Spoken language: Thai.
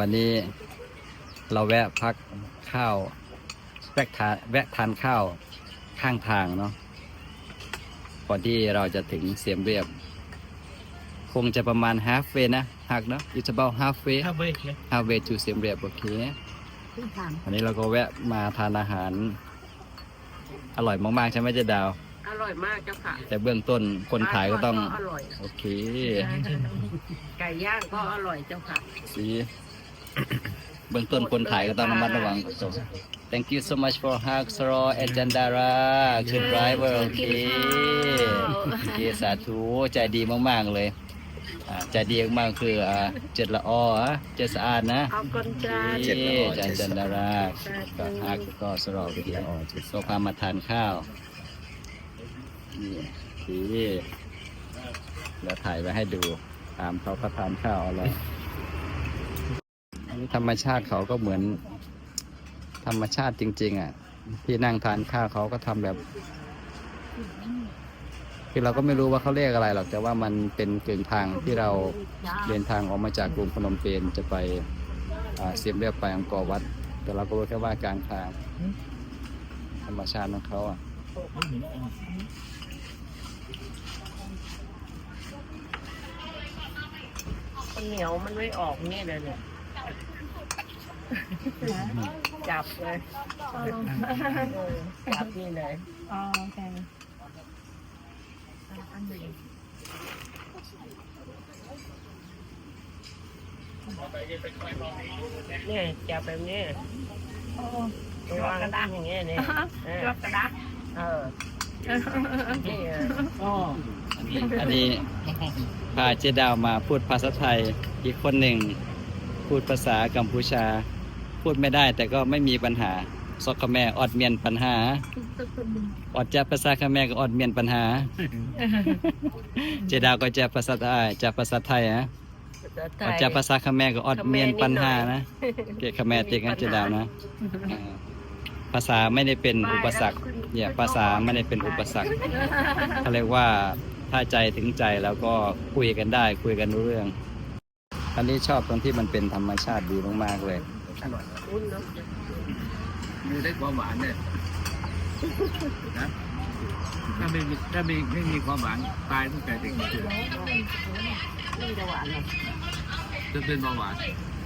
วันนี้เราแวะพักข้าวแวะทานแวะทานข้าวข้างทางเนาะก่อนที่เราจะถึงเสียมเรียบ คงจะประมาณ half way นะหักเนาะ it's about half way ถ้าเว้ยเนี่ย half way to เสียมเรียบโอเคขึ้นทางอันนี้เราก็แวะมาทานอาหาร อร่อยมากๆใช่ไหมเจ๊ดาว อร่อยมากเจ้าค่ะ แต่เบื้องต้นคนขายก็ต้อง อร่อย โอเค ไก่ย่างก็อร่อยเจ้าค่ะสี เบื้องต้นคนถ่ายก็ต้องระมัดระวัง Thank you so much for hug Sro and Jandara good driver โอเคโอเคสาธุใจดีมากๆเลยอ่าใจดีมากๆคืออ่าเจ็ดละอออะเจ็ดสะอาดนะเอาคนจานเจ็ดละออจันจันดาราก็ฮักก็สรอไปที่ออก็พามาทานข้าวนี่ดีแล้วถ่ายไว้ให้ดูตามเขาก็ทานข้าวอะไรอันนี้ ธรรมชาติเขาก็เหมือน ธรรมชาติจริง ๆ อะ ที่นั่งทานข้าวเขาก็ทำแบบ คือเราก็ไม่รู้ว่าเขาเรียกอะไรหรอกแต่ว่ามันเป็นกึ่งทางที่เราเดินทางออกมาจากกรุงพนมเปญจะไปเสียมเรียบไปอังกอร์วัด แต่เราก็รู้แค่ว่ากลางทางธรรมชาติของเขาอะมันเหนียวมันไม่ออกนี่เลยเนี่ย จับเลยเออจับนี่เลยอ๋อโอเคเนี่ยจับแบบนี้โอ้วางตั้งอย่างเงี้ยเนี่ยเออรอบกระดาษเออนี่เอออ๋ออันนี้อันนี้พาเจดาวมาพูดภาษาไทยอีกคนหนึ่งพูดภาษากัมพูชา พูดไม่ได้แต่ก็ไม่มีปัญหาซอกขแม่ออดเมียนปัญหา ออดจะภาษาขแม่ก็ออดเมียนปัญหา เจดาวก็จะภาษาไทยจะภาษาไทยฮะออดจะภาษาขแม่ก็ออดเมียนปัญหานะเกะขแม่ติกนะเจดาวนะอ่าภาษาไม่ได้เป็นอุปสรรคเนี่ยภาษาไม่ได้เป็นอุปสรรคเขาเรียกว่าถ้าใจถึงใจแล้วก็คุยกันได้คุยกันรู้เรื่องอันนี้ชอบตรงที่มันเป็นธรรมชาติดีมากๆเลย อุ่นเนาะมีได้ความหวานเนี่ยนะถ้าไม่มีถ้าไม่ไม่มีความหวานตายตั้งแต่เด็กๆนี่จะหวานเหรอจะเป็นเบาหวานเ